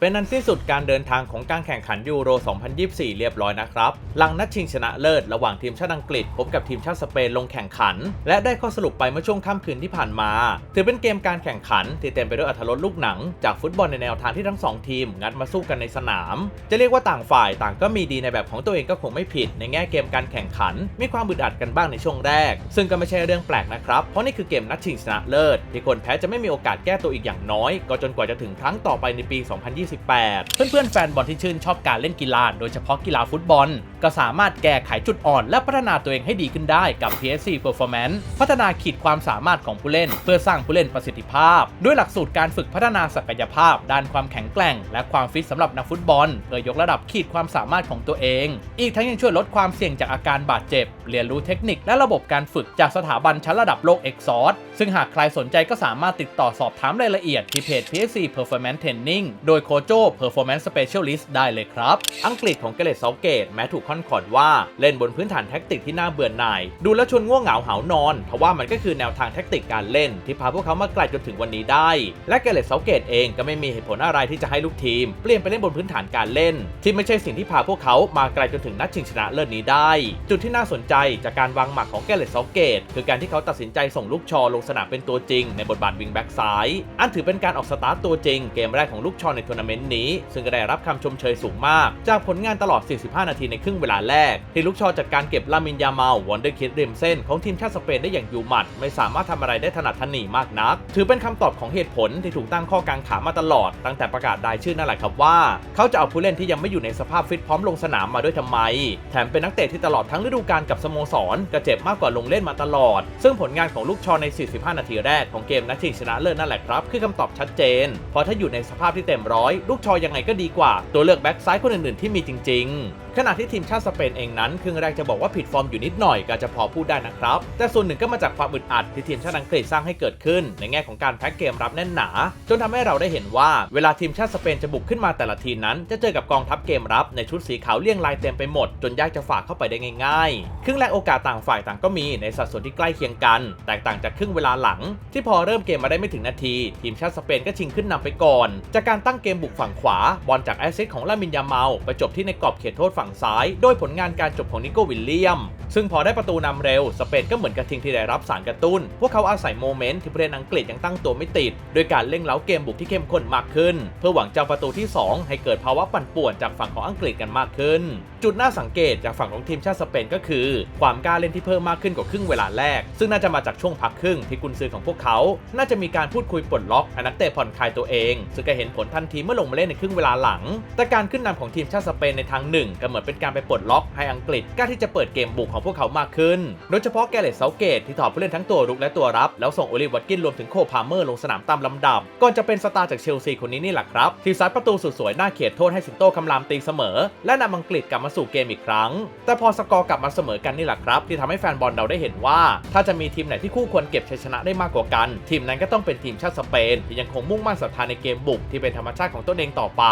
เป็นอันสิ้นสุดการเดินทางของการแข่งขันยูโร 2024 เรียบร้อยนะครับ หลังนัดชิงชนะเลิศระหว่างทีมชาติอังกฤษพบกับทีมชาติสเปนลงแข่งขัน และได้ข้อสรุปไปเมื่อช่วงค่ำคืนที่ผ่านมา ถือเป็นเกมการแข่งขัน ที่เต็มไปด้วยอรรถรสลูกหนัง จากฟุตบอลในแนวทางที่ทั้งสองทีม งัดมาสู้กันในสนาม จะเรียกว่าต่างฝ่ายต่างก็มีดีในแบบของตัวเองก็คงไม่ผิด ในแง่เกมการแข่งขัน มีความบึดอัดกันบ้างในช่วงแรก ซึ่งก็ไม่ใช่เรื่องแปลกนะครับ เพราะนี่คือเกมนัดชิงชนะเลิศที่คนแพ้จะไม่มีโอกาสแก้ตัวอีกอย่างน้อย ก็จนกว่าจะถึงครั้งต่อไปในปี2028เพื่อนๆแฟนบอลที่ชื่นชอบการเล่นกีฬาโดยเฉพาะกีฬาฟุตบอล ก็สามารถแก้ไขจุดอ่อน และพัฒนาตัวเองให้ดีขึ้นได้กับ PSC Performance พัฒนาขีดความสามารถของผู้เล่น เพื่อสร้างผู้เล่นประสิทธิภาพ ด้วยหลักสูตรการฝึกพัฒนาศักยภาพ ด้านความแข็งแกร่ง และความฟิตสำหรับนักฟุตบอลเพื่อยกระดับขีดความสามารถของตัวเอง อีกทั้งยังช่วยลดความเสี่ยงจากอาการบาดเจ็บ เรียนรู้เทคนิคและระบบการฝึกจากสถาบันชั้นระดับโลก e x o r ซึ่งหากใครสนใจก็สามารถติดต่อสอบถามรายละเอียดที่เพจ PSC Performance Training โดยโคโจ Performance Specialist ได้เลยครับ อังกฤษของเกเรตเซาเกตแม้ถูกค่อนขอดว่าเล่นบนพื้นฐานแท็กติกที่น่าเบื่อหน่าย ดูแล้วชวนง่วงเหงาหานอนทว่ามันก็คือแนวทางแท็กติกการเล่น ที่พาพวกเขามาไกลจนถึงวันนี้ได้ และเกเรตเซาเกตเองก็ไม่มีเหตุผลอะไรที่จะให้ลูกทีม เปลี่ยนไปเล่นบนพื้นฐานการเล่น ที่ไม่ใช่สิ่งที่พาพวกเขามาไกลจนถึงนัดชิงชนะเลิศนี้ได้ จุดที่น่าสนใจจากการวางหมากของเกเรตเซาเกตคือการที่เขาตัดสินใจส่งลูกชอลงสนามเป็นตัวจริง ในบทบาทวิงแบ็กซ้าย อันถือเป็นการออกสตาร์ตตัวจริงเกมแรกของลูกชอในทัวร์นาเมนต์นี้ ซึ่งก็ได้รับคำชมเชยสูงมาก จากผลงานตลอด 45 นาทีในครึ่งเวลาแรก ที่ลูกชอจัดการเก็บลามินยาเมาวอนเดอร์คิดริมเส้นของทีมชาติสเปนได้อย่างยู่มัด ไม่สามารถทำอะไรได้ถนัดถนีมากนัก ถือเป็นคำตอบของเหตุผลที่ถูกตั้งข้อกังขามาตลอด ตั้งแต่ประกาศรายชื่อนั่นแหละครับว่า เขาจะเอาผู้เล่นที่ยังไม่อยู่ในสภาพฟิตพร้อมลงสนามมาด้วยทำไม แถมเป็นนักเตะที่ตลอดทั้งฤดูกาลกับสโมสรก็เจ็บมากกว่าลงเล่นมาตลอด ซึ่งผลงานของลูกชอใน 45 นาทีแรกของเกมนัดชิงชนะเลิศนั่นแหละครับ คือคำตอบชัดเจน เพราะถ้าอยู่ในสภาพที่เต็มร้อยลูกชอยังไงก็ดีกว่าตัวเลือกแบ็กซ้ายคนอื่นๆที่มีจริง ๆ ขณะที่ทีมชาติสเปนเองนั้นครึ่งแรกจะบอกว่าผิดฟอร์มอยู่นิดหน่อยก็จะพอพูดได้นะครับ แต่ส่วนหนึ่งก็มาจากความอึดอัดที่ทีมชาติอังกฤษสร้างให้เกิดขึ้น ในแง่ของการแพ็กเกมรับแน่นหนา จนทำให้เราได้เห็นว่าเวลาทีมชาติสเปนจะบุกขึ้นมาแต่ละทีนั้น จะเจอกับกองทัพเกมรับในชุดสีขาวเลี่ยงลายเต็มไปหมด จนยากจะฝากเข้าไปได้ง่ายๆ ครึ่งแรกโอกาสต่างฝ่ายต่างก็มีในสัดส่วนที่ใกล้เคียงกัน แตกต่างจากครึ่งเวลาหลัง ที่พอเริ่มเกมมาได้ไม่ถึงนาที ทีมชาติสเปนก็ชิงขึ้นนำไปก่อน จากการตั้งเกมบุกฝั่งขวาบอลจากแอซิสของลามินยาเมาไปจบที่ในกรอบเขตโทษฝั่งซ้าย โดยผลงานการจบของนิโก้วิลเลียม ซึ่งพอได้ประตูนำเร็ว สเปนก็เหมือนกระทิงที่ได้รับสารกระตุ้น พวกเขาอาศัยโมเมนต์ที่ผู้เล่นอังกฤษยังตั้งตัวไม่ติด โดยการเล่งเล้าเกมบุกที่เข้มข้นมากขึ้น เพื่อหวังจะเอาประตูที่ 2 ให้เกิดภาวะปั่นป่วนจากฝั่งของอังกฤษกันมากขึ้น จุดน่าสังเกตจากฝั่งของทีมชาติสเปนก็คือ ความกล้าเล่นที่เพิ่มมากขึ้นกว่าครึ่งเวลาแรก ซึ่งน่าจะมาจากช่วงพักครึ่งที่กุนซือของพวกเขา น่าจะมีการพูดคุยปลดล็อกให้นักเตะผ่อนคลายตัวเอง ซึ่งก็เห็นผลทันทีเมื่อลงมาเล่นในครึ่งเวลาหลัง แต่การขึ้นนำของทีมชาติสเปนในทางหนึ่งก็เหมือนเป็นการไปปลดล็อกให้อังกฤษกล้าที่จะเปิดเกมบุกของพวกเขามากขึ้น โดยเฉพาะแกเรตเซาเกตที่ถอดผู้เล่นทั้งตัวรุกและตัวรับ แล้วส่งโอลิวัตกินรวมถึงโคพาเมอร์ลงสนามตามลำดับ ก่อนจะเป็นสตาร์จากเชลซีคนนี้นี่แหละครับ ที่ซัดประตูสุดสวยหน้าเขตโทษให้สิงโตคำรามตีเสมอ และนำอังกฤษกลับมาสู่เกมอีกครั้ง แต่พอสกอร์กลับมาเสมอกันนี่แหละครับที่ทำให้แฟนบอลเราได้เห็นว่า ถ้าจะมีทีมไหนที่คู่ควรเก็บชัยชนะได้มากกว่ากัน ทีมนั้นก็ต้องเป็นทีมชาติสเปนที่ยังคงมุ่งมั่นศรัทธาในเกมบุกที่เป็นธรรมชาติของตนเองต่อไป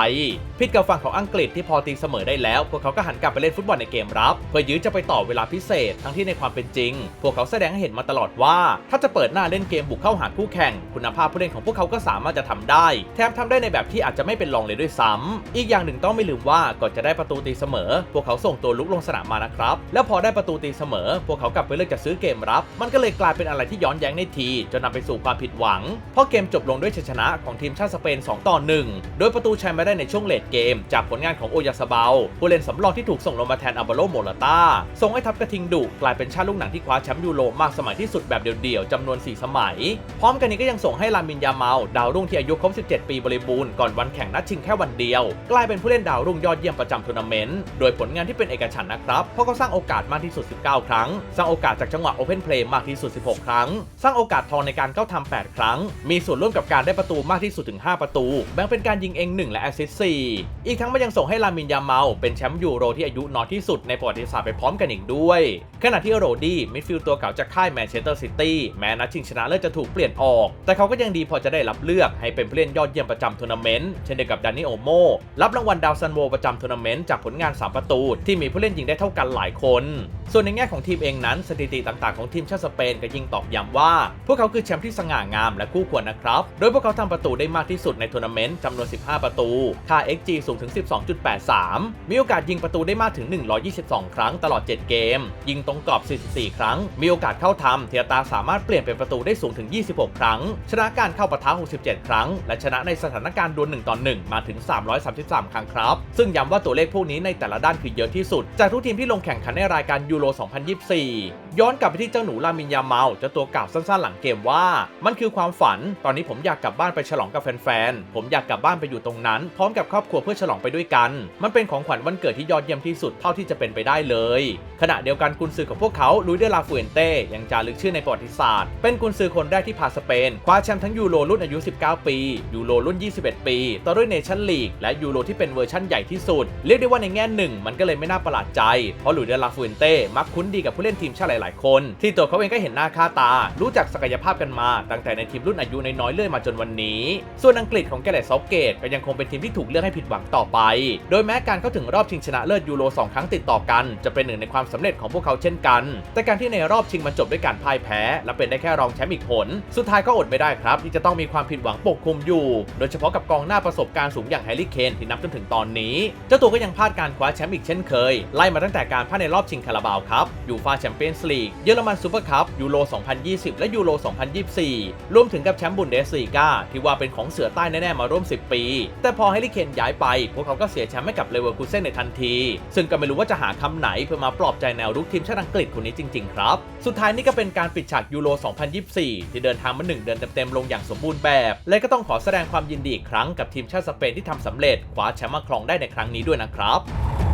ผิดกับฝั่งของอังกฤษที่พอตีเสมอได้แล้วพวกเขาก็หันกลับไปเล่นฟุตบอลในเกมรับ เพื่อยื้อจะไปต่อเวลาพิเศษ ทั้งที่ในความเป็นจริง พวกเขาแสดงให้เห็นมาตลอดว่า ถ้าจะเปิดหน้าเล่นเกมบุกเข้าหาคู่แข่ง คุณภาพผู้เล่นของพวกเขาก็สามารถจะทำได้ แถมทำได้ในแบบที่อาจจะไม่เป็นรองเลยด้วยซ้ำอีกอย่างหนึ่งต้องไม่ลืมว่าก่อนจะได้ประตูตีเสมอ พวกเขาส่งตัวลุกลงสนามมานะครับ แล้วพอได้ประตูตีเสมอ พวกเขากลับไปเลือกจะซื้อเกมรับ มันก็เลยกลายเป็นอะไรที่ย้อนแย้งในทีจนนำไปสู่ความผิดหวัง เพราะเกมจบลงด้วยชัยชนะของทีมชาติสเปน 2 ต่อ 1 โดยประตูชัยมาได้ในช่วงเลดเกม จากผลงานของโอยาสเบาผู้เล่นสำรองที่ถูกส่งลงมาแทนอัลบาโลโมลาตาส่งให้ทัพกระทิงดุกลายเป็นชาติลูกหนังที่คว้าแชมป์ยูโรมากสมัยที่สุดแบบเดี่ยวๆจำนวน 4 สมัย พร้อมกันนี้ก็ยังส่งให้ลามินยาเมาดาวรุ่งที่อายุครบ 17 ปีบริบูรณ์ก่อนวันแข่งนัดชิงแค่วันเดียว กลายเป็นผู้เล่นดาวรุ่งยอดเยี่ยมประจำทัวร์นาเมนต์โดยผลงานที่เป็นเอกฉันท์นะครับเพราะเขาสร้างโอกาสมากที่สุด 19 ครั้ง สร้างโอกาสจากจังหวะโอเพนเพลย์มากที่สุด 16 ครั้ง สร้างโอกาสทองในการเข้าทำ8ครั้ง มีส่วนร่วมกับการได้ประตูมากที่สุดถึง 5 ประตู แบ่งเป็นการยิงเอง 1 และแอสซิสต์4อีกทั้งมันยังส่งให้ลามินยาเมาเป็นแชมป์ยูโรที่อายุน้อยที่สุดในประวัติศาสตร์ไปพร้อมกันอีกด้วย ขณะที่โรดี้มิดฟิลด์ตัวเก่าจากค่ายแมนเชสเตอร์ซิตี้แม้นัดชิงชนะเลิศจะถูกเปลี่ยนออก แต่เขาก็ยังดีพอจะได้รับเลือกให้เป็นผู้เล่นยอดเยี่ยมประจำทัวร์นาเมนต์เช่นเดียวกับดานิโอโมรับรางวัลดาวซันโวประจำทัวร์นาเมนต์จากผลงาน 3 ประตู ที่มีผู้เล่นยิงได้เท่ากันหลายคน ส่วนในแง่ของทีมเองนั้นสถิติต่างๆของทีมชาติสเปนก็ยิ่งตอกย้ำว่า พวกเขาคือแชมป์ที่สง่างามและคู่ควรนะครับ โดยพวกเขาทำประตูได้มากที่สุดในทัวร์นาเมนต์จำนวน 15 ประตู ค่า XG สูงถึง 12.83 มีโอกาสยิงประตูได้มากถึง 122 ครั้งตลอด 7 เกม ยิงตรงกรอบ 44 ครั้ง มีโอกาสเข้าทำเทียตาสามารถเปลี่ยนเป็นประตูได้สูงถึง 26 ครั้ง ชนะการเข้าปะทะ 67 ครั้ง และชนะในสถานการณ์ดวล1ต่อ1มาถึง 333 ครั้งครับ ซึ่งย้ำว่าตัวเลขพวกนี้ในแต่ละด้านคือเยอะที่สุด จากทุกทีมที่ลงแข่งขันในรายการยูโร 2024 ย้อนกลับไปที่เจ้าหนูลามินยาเมาเจ้าตัวกล่าวสั้นๆหลังเกมว่า มันคือความฝัน ตอนนี้ผมอยากกลับบ้านไปฉลองกับแฟนๆ ผมอยากกลับบ้านไปอยู่ตรงนั้น พร้อมกับครอบครัวเพื่อฉลองไปด้วยกัน มันเป็นของขวัญวันเกิดที่ยอดเยี่ยมที่สุดเท่าที่จะเป็นไปได้เลย ขณะเดียวกันกุนซือของพวกเขาลุยเดลาฟูเอนเต้ยังจารึกชื่อในประวัติศาสตร์ เป็นกุนซือคนแรกที่พาสเปนคว้าแชมป์ทั้งยูโรรุ่นอายุ 19 ปี ยูโรรุ่น 21 ปี ต่อด้วยเนชั่นลีกและยูโรที่เป็นเวอร์ชั่นใหญ่ที่สุด เรียกได้ว่าในแง่หนึ่งมันก็เลยไม่น่าประหลาดใจเพราะลุยเดลาฟูเอนเต้มักคุ้นดีกับผู้เล่นทีมชาติหลายๆคน ที่ตัวเขาเองก็เห็นหน้าค่าตา รู้จักศักยภาพกันมา ตั้งแต่ในทีมรุ่นอายุน้อยๆเรื่อยมาจนวันนี้ ส่วนอังกฤษของแกเลตเซาเกตก็ยังคงเป็นทีมที่ถูกเลือกให้ผิดหวังต่อไป โดยแม้การเข้าถึงรอบชิงชนะเลิศยูโร2 ครั้งติดต่อกัน จะเป็นหนึ่งในความสำเร็จของพวกเขาเช่นกัน แต่การที่ในรอบชิงมันจบด้วยการพ่ายแพ้ และเป็นได้แค่รองแชมป์อีกผล สุดท้ายก็อดไม่ได้ครับ ที่จะต้องมีความผิดหวังปกคลุมอยู่ โดยเฉพาะกับกองหน้าประสบการณ์สูงอย่างแฮร์รี่เคนที่นับจนถึงตอนนี้ เจ้าตัวก็ยังพลาดการคว้าแชมป์อีกเช่นเคย ไล่มาตั้งแต่การพลาดในรอบชิงคาราบาวครับยูฟาแชมเปี้ยนส์ลีก เยอรมันซูเปอร์คัพยูโร 2020 และยูโร 2024 รวมถึงกับแชมป์บุนเดสลีกาที่ว่าเป็นของเสือใต้แน่ ๆ มาร่วม 10 ปี แต่พอแฮร์รี่เคนย้ายไป พวกเขาก็เสียแชมป์ให้กับเลเวอร์คูเซ่นในทันที ซึ่งก็ไม่รู้ว่าจะหาคำไหนเพื่อมาปลอบใจแนวรุกทีมชาติอังกฤษคนนี้จริง ๆ ครับ สุดท้ายนี่ก็เป็นการปิดฉากยูโร 2024 ที่เดินทางมา 1 เดือนเต็มๆลงอย่างสมบูรณ์แบบ และก็ต้องขอแสดงความยินดีอีกครั้งกับทีมชาติสเปนที่ทำสำเร็จคว้าแชมป์มาครองได้ในครั้งนี้ด้วยนะครับ